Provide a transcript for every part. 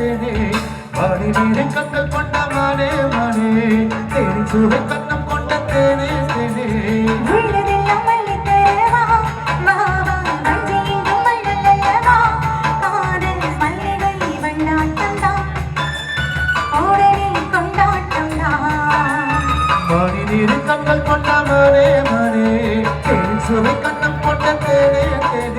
தேனே வாடி நீரை கண்கள் கொண்ட மானே மானே. தேனி சுவை கண்ணம் கொண்ட தேனே தேனே. கண்கள் கொண்ட மானே மானே. தேனி சுவை கண்ணம் கொண்ட தேனே தேனே.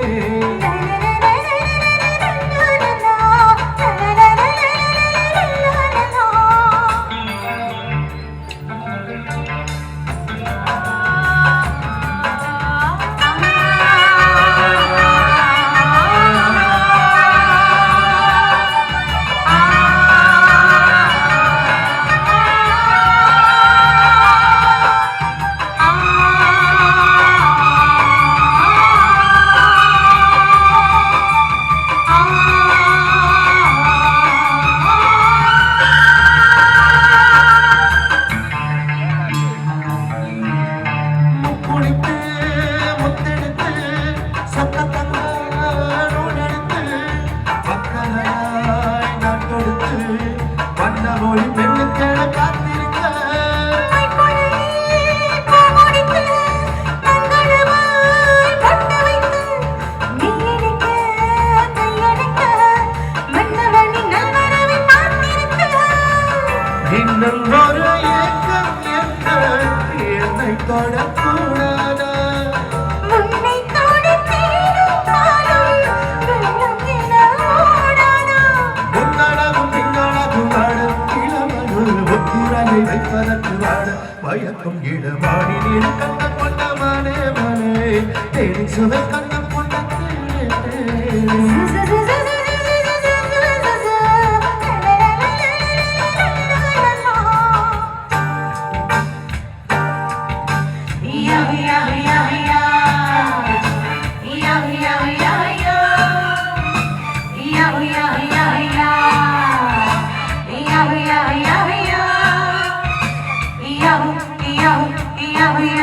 மயக்கும் இடமாடி நீர் கண்ண கொண்ட மனே மனே தேடி சுவை கண்ண கொண்ட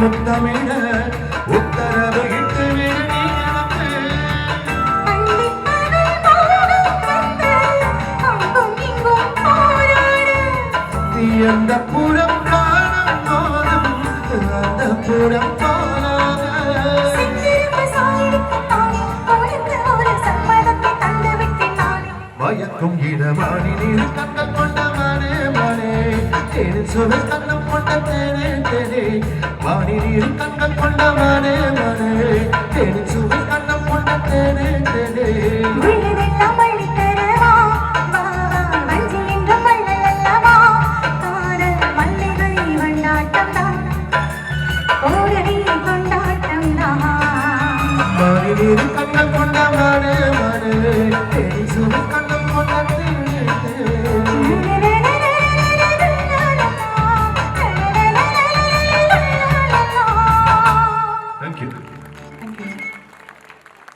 முத்தமிட உத்தரவு இட்டு விடு நீ எனக்கு அந்த புறம் காணும் போதும் அந்த புறம் மயக்கும் இடமாடி நீர் கண்ணம் கொண்ட மனே மனே சுவை கண்ண தந்தனே தெனே வானில் கண்ண கொண்ட மானே மானே. தேனி சுவை கண்ண கொண்ட தேனே தெனே. கண்ண